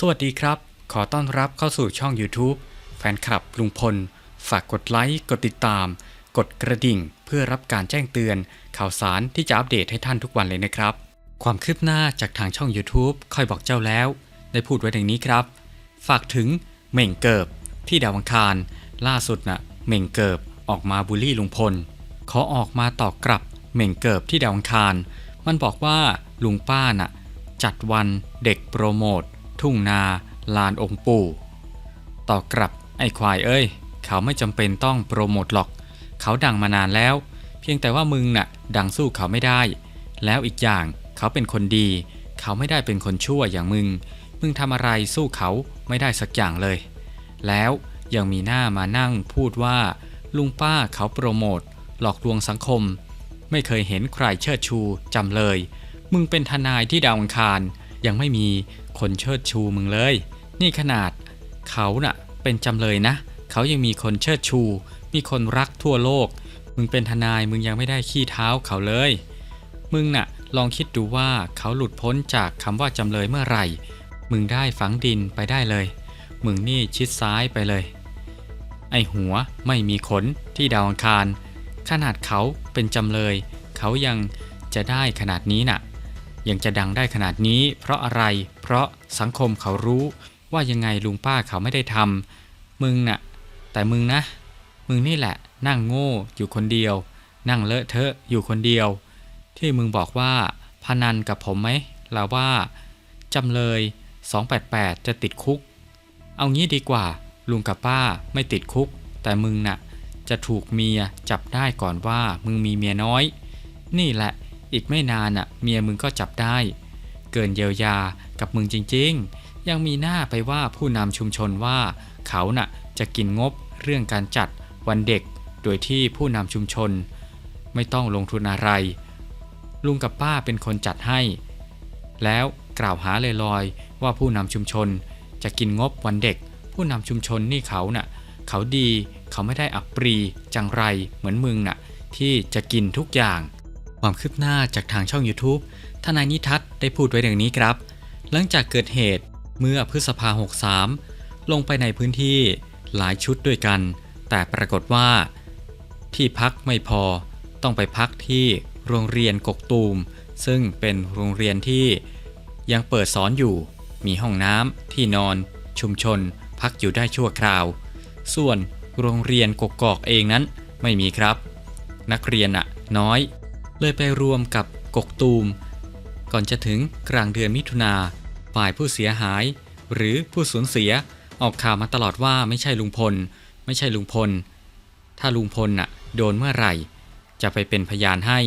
สวัสดีครับ ขอต้อนรับเข้าสู่ช่อง YouTube แฟนคลับลุงพล ฝากกดไลค์ กดติดตาม กดกระดิ่ง เพื่อรับการแจ้งเตือน ข่าวสารที่จะอัปเดตให้ท่านทุกวันเลยนะครับ ความคืบหน้าจากทางช่อง YouTube ค่อยบอกเจ้าแล้ว ได้พูดไว้ดังนี้ครับ ฝากถึงเหม่งเกิบที่ดาวังคาร ล่าสุดน่ะเหม่งเกิบออกมาบูลลี่ลุงพล ขอออกมาตอบกลับเหม่งเกิบที่ดาวังคาร มันบอกว่าลุงป้าน่ะจัดวันเด็กโปรโมท ทุ่งนาลานองค์ปู่ต่อกลับไอ้ควายเอ้ย เขาไม่จำเป็นต้องโปรโมทหรอก เขาดังมานานแล้ว เพียงแต่ว่ามึงน่ะ ดังสู้เขาไม่ได้ แล้วอีกอย่างเขาเป็นคนดี เขาไม่ได้เป็นคนชั่วอย่างมึง มึงทำอะไรสู้เขาไม่ได้สักอย่างเลย แล้วยังมีหน้ามานั่งพูดว่า ลุงป้าเขาโปรโมทหลอกลวงสังคม ไม่เคยเห็นใครเชิดชูจำเลย มึงเป็นทนายที่ดาวอังคาร ยังไม่มีคนเชิดชูมึงเลย นี่ขนาดเขาน่ะเป็นจำเลยนะ เขายังมีคนเชิดชู มีคนรักทั่วโลก มึงเป็นทนายมึงยังไม่ได้ขี้เท้าเขาเลย มึงน่ะลองคิดดูว่าเขาหลุดพ้นจากคำว่าจำเลยเมื่อไหร่ มึงได้ฝังดินไปได้เลย มึงนี่ชิดซ้ายไปเลย ไอหัวไม่มีขนที่ดาวอังคาร ขนาดเขาเป็นจำเลย เขายังจะได้ขนาดนี้น่ะ ยังจะดังได้ขนาดนี้ เพราะอะไร เพราะสังคมเขารู้ว่ายังไงลุงป้าเขาไม่ได้ทำมึงน่ะ แต่มึงนะ มึงนี่แหละ นั่งโง่อยู่คนเดียว นั่งเลอะเทอะอยู่คนเดียว ที่มึงบอกว่าพนันกับผมไหมเราว่าจำเลย 288 จะติดคุก เอางี้ดีกว่า ลุงกับป้าไม่ติดคุก แต่มึงน่ะ จะถูกเมียจับได้ก่อนว่ามึงมีเมียน้อย นี่แหละ อีกไม่นานน่ะ เมียมึงก็จับได้ เกินเยียวยากับมึงจริง ๆ ยังมีหน้าไปว่าผู้นำชุมชนว่าเขาน่ะจะกินงบเรื่องการจัดวันเด็ก โดยที่ผู้นำชุมชน ไม่ต้องลงทุนอะไร ลุงกับป้าเป็นคนจัดให้ แล้วกล่าวหาลอยๆว่าผู้นำชุมชนจะกินงบวันเด็ก ผู้นำชุมชนนี่เขาน่ะ เขาดีเขาไม่ได้อับปรีจังไรเหมือนมึงน่ะ ที่จะกินทุกอย่าง ความคืบหน้าจากทางช่อง YouTube ทนายนิทัศน์ได้พูดไว้ดังนี้ครับ หลังจากเกิดเหตุเมื่อพฤษภา 63 ลงไปในพื้นที่หลายชุดด้วยกัน แต่ปรากฏว่า ที่พักไม่พอต้องไปพักที่โรงเรียนกกตูม ซึ่งเป็นโรงเรียนที่ยังเปิดสอนอยู่ มีห้องน้ำที่นอน ชุมชน พักอยู่ได้ชั่วคราว ส่วนโรงเรียนกกอกเองนั้นไม่มีครับ นักเรียนอะน้อย เลยไปรวมกับกกตูม ก่อนจะถึงกลางเดือนมิถุนาฝ่ายผู้เสียหาย หรือผู้สูญเสียออกข่าวมาตลอดว่าไม่ใช่ลุงพล ไม่ใช่ลุงพล ถ้าลุงพลน่ะโดนเมื่อไหร่ จะไปเป็นพยานให้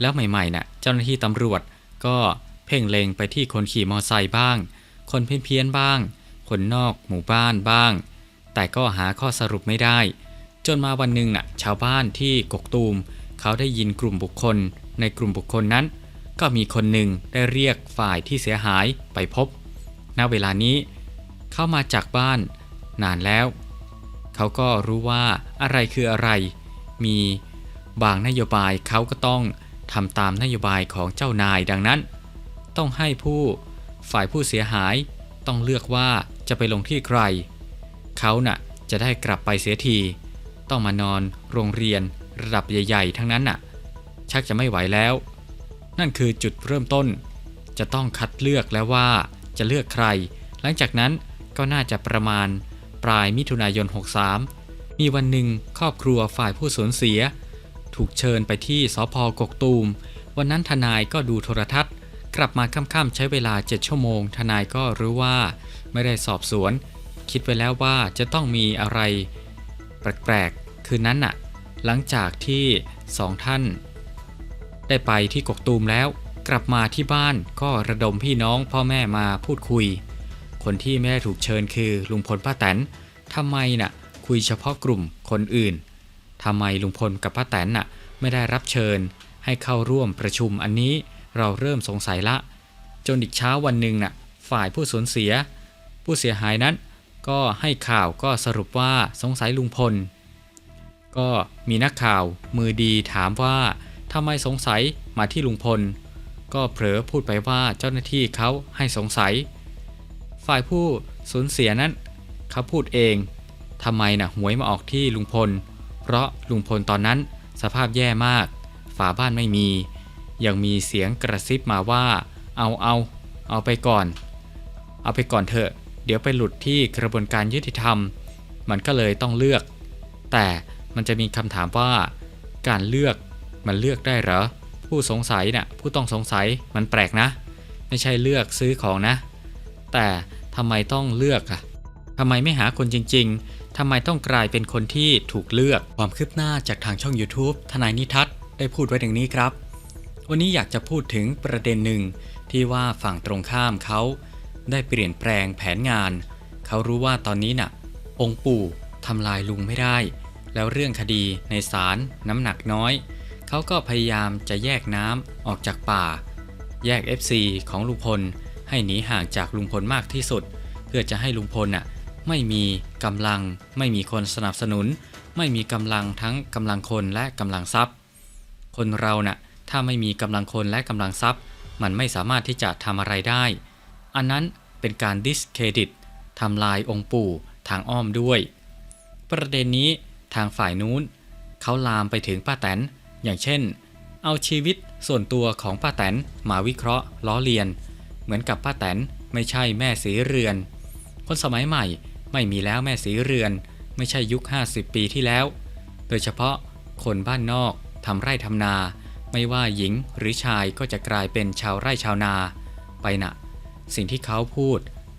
แล้วใหม่ๆน่ะเจ้าหน้าที่ตำรวจก็เพ่งเลงไปที่คนขี่มอไซค์บ้าง คนเพี้ยนๆบ้าง คนนอกหมู่บ้านบ้าง แต่ก็หาข้อสรุปไม่ได้ จนมาวันหนึ่งน่ะชาวบ้านที่กกตูม เขาได้ยินกลุ่มบุคคล ในกลุ่มบุคคลนั้น ก็มีคนหนึ่งได้เรียกฝ่ายที่เสียหายไปพบ ณ เวลานี้ เข้ามาจากบ้านนานแล้ว เขาก็รู้ว่าอะไรคืออะไร มีบางนโยบายเขาก็ต้องทำตามนโยบายของเจ้านายดังนั้น ต้องให้ผู้ฝ่ายผู้เสียหายต้องเลือกว่าจะไปลงที่ใคร เขาน่ะจะได้กลับไปเสียที ต้องมานอนโรงเรียน ระดับใหญ่ ๆ ทั้งนั้นน่ะ ชักจะไม่ไหวแล้ว นั่นคือจุดเริ่มต้น จะต้องคัดเลือกแล้วว่าจะเลือกใคร หลังจากนั้นก็น่าจะประมาณปลายมิถุนายน 63 มีวันหนึ่งครอบครัวฝ่ายผู้สูญเสีย ถูกเชิญไปที่สพกกตูม วันนั้นทนายก็ดูโทรทัศน์ กลับมาค่ำๆใช้เวลา 7 ชั่วโมง ทนายก็รู้ว่าไม่ได้สอบสวน คิดไว้แล้วว่าจะต้องมีอะไร แปลกๆ คืนนั้นน่ะ หลังจากที่สองท่าน ได้ไปที่กกตูมแล้วกลับมาที่บ้านก็ระดมพี่น้องพ่อแม่มาพูดคุย คนที่ไม่ได้ถูกเชิญคือลุงพลป้าแตนทำไมน่ะคุยเฉพาะกลุ่มคนอื่นทำไมลุงพลกับป้าแตนน่ะไม่ได้รับเชิญ ให้เข้าร่วมประชุมอันนี้เราเริ่มสงสัยละ จนอีกเช้าวันหนึ่งน่ะฝ่ายผู้สูญเสีย ผู้เสียหายนั้น ก็ให้ข่าวก็สรุปว่าสงสัยลุงพล ก็มีนักข่าวมือดีถามว่าทำไมสงสัยมาที่ลุงพล ก็เผลอพูดไปว่าเจ้าหน้าที่เขาให้สงสัย ฝ่ายผู้สูญเสียนั้นเขาพูดเองทำไมนะ่ะหวยมาออกที่ลุงพล เพราะลุงพลตอนนั้นสภาพแย่มาก ฝาบ้านไม่มี ยังมีเสียงกระซิบมาว่า เอาเอาเอาไปก่อน เอาไปก่อนเถอะ เดี๋ยวไปหลุดที่กระบวนการยุติธรรม มันก็เลยต้องเลือก แต่ มันจะมีคำถามว่าการเลือกมันเลือกได้เหรอ ผู้สงสัยนะ่ะผู้ต้องสงสัยมันแปลกนะ ไม่ใช่เลือกซื้อของนะ แต่ทำไมต้องเลือกอะทำไมไม่หาคนจริง ๆทำไมต้องกลายเป็นคนที่ถูกเลือกความคืบหน้าจากทางช่อง YouTube ทนายนิทัศน์ได้พูดไว้ดังนี้ครับ วันนี้อยากจะพูดถึงประเด็นหนึ่งที่ว่าฝั่งตรงข้ามเขาได้เปลี่ยนแปลงแผนงาน เขารู้ว่าตอนนี้น่ะ องค์ปู่ทำลายลุงไม่ได้ แล้วเรื่องคดีในศาลน้ำหนักน้อย เขาก็พยายามจะแยกน้ำออกจากป่า แยก FC ของลุงพลให้หนีห่างจากลุงพลมากที่สุด เพื่อจะให้ลุงพลน่ะไม่มีกำลัง ไม่มีคนสนับสนุน ไม่มีกำลังทั้งกำลังคนและกำลังทรัพย์ คนเราน่ะถ้าไม่มีกำลังคนและกำลังทรัพย์ มันไม่สามารถที่จะทำอะไรได้ อันนั้นเป็นการดิสเครดิตทำลายองค์ปู่ทางอ้อมด้วย ประเด็นนี้ ทางฝ่ายนู้น เขาลามไปถึงป้าแตน อย่างเช่น เอาชีวิตส่วนตัวของป้าแตนมาวิเคราะห์ล้อเลียน เหมือนกับป้าแตนไม่ใช่แม่สีเรือน คนสมัยใหม่ไม่มีแล้วแม่สีเรือน ไม่ใช่ยุค 50 ปีที่แล้ว โดยเฉพาะคนบ้านนอกทำไร่ทำนา ไม่ว่าหญิงหรือชายก็จะกลายเป็นชาวไร่ชาวนา ไปนะ สิ่งที่เขาพูด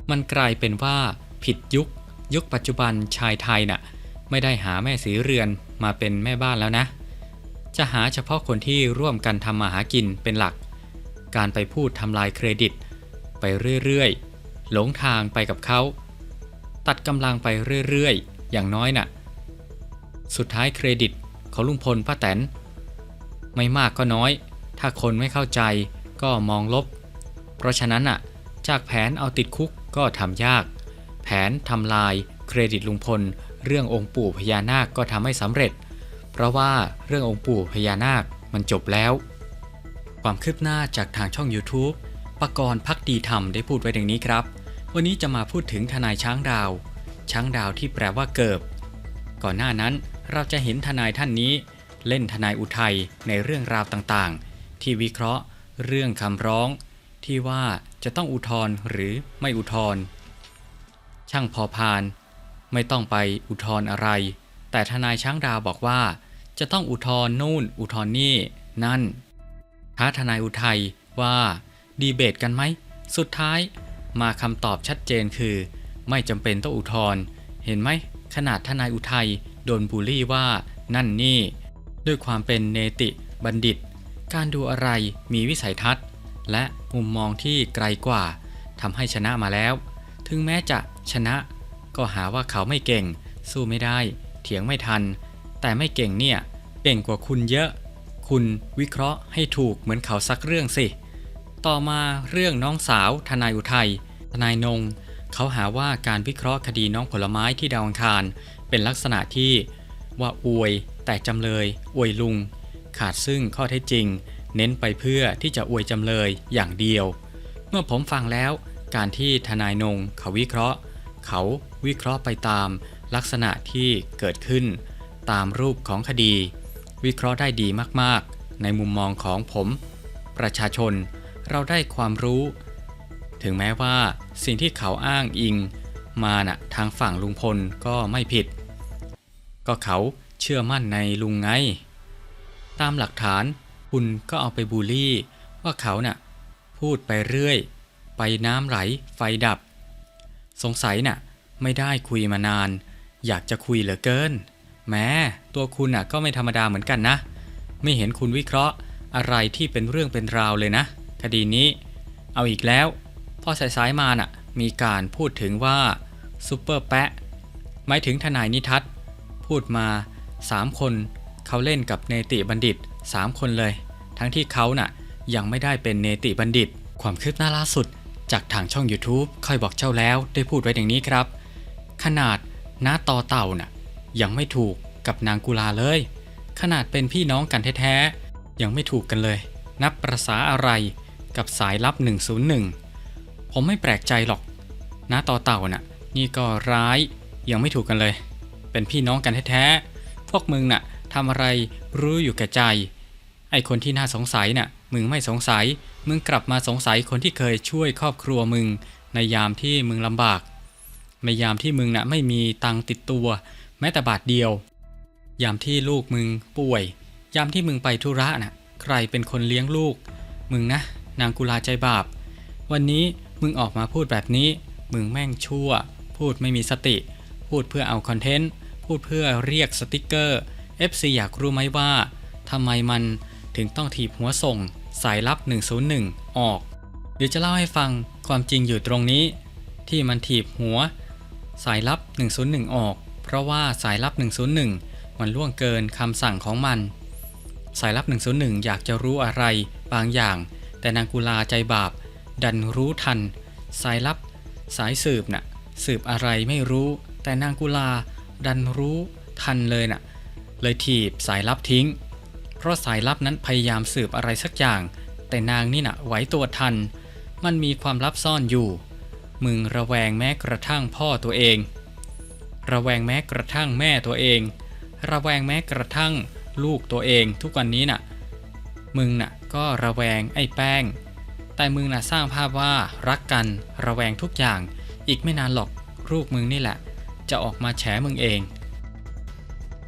มันกลายเป็นว่าผิดยุค ยุคปัจจุบันชายไทยน่ะ ไม่ได้หาแม่สีเรือนมาเป็นแม่บ้านแล้วนะ จะหาเฉพาะคนที่ร่วมกันทำมาหากินเป็นหลัก การไปพูดทำลายเครดิต ไปเรื่อยๆ หลงทางไปกับเขา ตัดกำลังไปเรื่อยๆ อย่างน้อยน่ะ สุดท้ายเครดิตของลุงพลป้าแตน ไม่มากก็น้อย ถ้าคนไม่เข้าใจก็มองลบ เพราะฉะนั้นอะ จากแผนเอาติดคุกก็ทำยาก แผนทำลายเครดิตลุงพล เรื่ององค์ปู่พญานาคก็ทำให้สำเร็จ เพราะว่าเรื่ององค์ปู่พญานาคมันจบแล้ว ความคืบหน้าจากทางช่อง YouTube ปกรณ์พักดีธรรมได้พูดไว้ดังนี้ครับ วันนี้จะมาพูดถึงทนายช้างดาว ช้างดาวที่แปลว่าเกิบ ก่อนหน้านั้นเราจะเห็นทนายท่านนี้ เล่นทนายอุทัยในเรื่องราวต่างๆ ที่วิเคราะห์ เรื่องคำร้อง ที่ว่าจะต้องอุทธรหรือไม่อุทธรช่างพอพาน ไม่ต้องไปอุทธรณ์อะไร แต่ทนายช้างดาวบอกว่า จะต้องอุทธรณ์นู่นอุทธรณ์นี่ นั่นท้าทนายอุทัยว่าดีเบตกันไหม สุดท้ายมาคำตอบชัดเจนคือ ไม่จำเป็นต้องอุทธรณ์เห็นไหม ขนาดทนายอุทัยโดนบูลลี่ว่า นั่นนี่ ด้วยความเป็นเนติบัณฑิต การดูอะไรมีวิสัยทัศน์ และมุมมองที่ไกลกว่าทำให้ชนะมาแล้ว ถึงแม้จะชนะ ก็หาว่าเขาไม่เก่ง สู้ไม่ได้ เถียงไม่ทัน แต่ไม่เก่งเนี่ย เก่งกว่าคุณเยอะ คุณวิเคราะห์ให้ถูกเหมือนเขาสักเรื่องสิ ต่อมาเรื่องน้องสาวทนายอุทัย ทนายนง เขาหาว่าการวิเคราะห์คดีน้องผลไม้ที่ดาวอังคาร เป็นลักษณะที่ ว่าอวย แต่จำเลย อวยลุง ขาดซึ่งข้อเท็จจริง เน้นไปเพื่อที่จะอวยจำเลยอย่างเดียว เมื่อผมฟังแล้วการที่ทนายนงเขาวิเคราะห์ เขาวิเคราะห์ไปตามลักษณะที่เกิดขึ้น ตามรูปของคดี วิเคราะห์ได้ดีมากๆ ในมุมมองของผม ประชาชนเราได้ความรู้ ถึงแม้ว่าสิ่งที่เขาอ้างอิง มาน่ะทางฝั่งลุงพลก็ไม่ผิด ก็เขาเชื่อมั่นในลุงไง ตามหลักฐานคุณก็เอาไปบูลลี่ ว่าเขาน่ะพูดไปเรื่อย ไปน้ำไหลไฟดับ สงสัยน่ะ ไม่ได้คุยมานาน อยากจะคุยเหลือเกิน แม้ตัวคุณน่ะก็ไม่ธรรมดาเหมือนกันนะ ไม่เห็นคุณวิเคราะห์อะไรที่เป็นเรื่องเป็นราวเลยนะ คดีนี้ เอาอีกแล้ว พอสายๆมาน่ะ มีการพูดถึงว่าซูเปอร์แปะหมายถึงทนายนิทัศน์พูดมา 3 คนเขาเล่นกับเนติบัณฑิต 3 คนเลย ทั้งที่เขาน่ะยังไม่ได้เป็นเนติบัณฑิต ความคืบหน้าล่าสุด จากทางช่อง YouTube ค่อยบอกเจ้าแล้วได้พูดไว้อย่างนี้ครับ ขนาดน้าต่อเต่าน่ะยังไม่ถูกกับนางกุลาเลย ขนาดเป็นพี่น้องกันแท้ๆ ยังไม่ถูกกันเลย นับประษาอะไรกับสายลับ 101 ผมไม่แปลกใจหรอกน้าต่อเต่าน่ะนี่ก็ร้ายยังไม่ถูกกันเลย เป็นพี่น้องกันแท้ๆ พวกมึงน่ะทำอะไรรู้อยู่แก่ใจ ไอคนที่น่าสงสัยน่ะ มึงไม่สงสัย มึงกลับมาสงสัยคนที่เคยช่วยครอบครัวมึง ในยามที่มึงลำบาก ในยามที่มึงน่ะไม่มีตังติดตัว แม้แต่บาทเดียว ยามที่ลูกมึงป่วย ยามที่มึงไปธุระน่ะ ใครเป็นคนเลี้ยงลูก มึงนะ นางกุลาใจบาป วันนี้มึงออกมาพูดแบบนี้ มึงแม่งชั่ว พูดไม่มีสติ พูดเพื่อเอาคอนเทนต์ พูดเพื่อเรียกสติกเกอร์ FC อยากรู้ไหมว่าทำไมมัน ถึงต้องถีบหัวส่ง สายลับ 101 ออก เดี๋ยวจะเล่าให้ฟังความจริงอยู่ตรงนี้ ที่มันถีบหัว สายลับ 101 ออก เพราะว่าสายลับ 101 มันล่วงเกินคำสั่งของมัน สายลับ 101 อยากจะรู้อะไรบางอย่าง แต่นางกุลาใจบาป ดันรู้ทัน สายลับ สายสืบน่ะสืบอะไรไม่รู้ แต่นางกุลาดันรู้ทันเลยน่ะ เลยถีบสายลับทิ้ง เพราะสายลับนั้นพยายามสืบอะไรสักอย่าง แต่นางนี่น่ะไหวตัวทัน มันมีความลับซ่อนอยู่ มึงระแวงแม้กระทั่งพ่อตัวเอง ระแวงแม้กระทั่งแม่ตัวเอง ระแวงแม้กระทั่งลูกตัวเองทุกวันนี้น่ะ มึงน่ะก็ระแวงไอ้แป้ง แต่มึงน่ะสร้างภาพว่ารักกันระแวงทุกอย่าง อีกไม่นานหรอกลูกมึงนี่แหละ จะออกมาแฉมึงเอง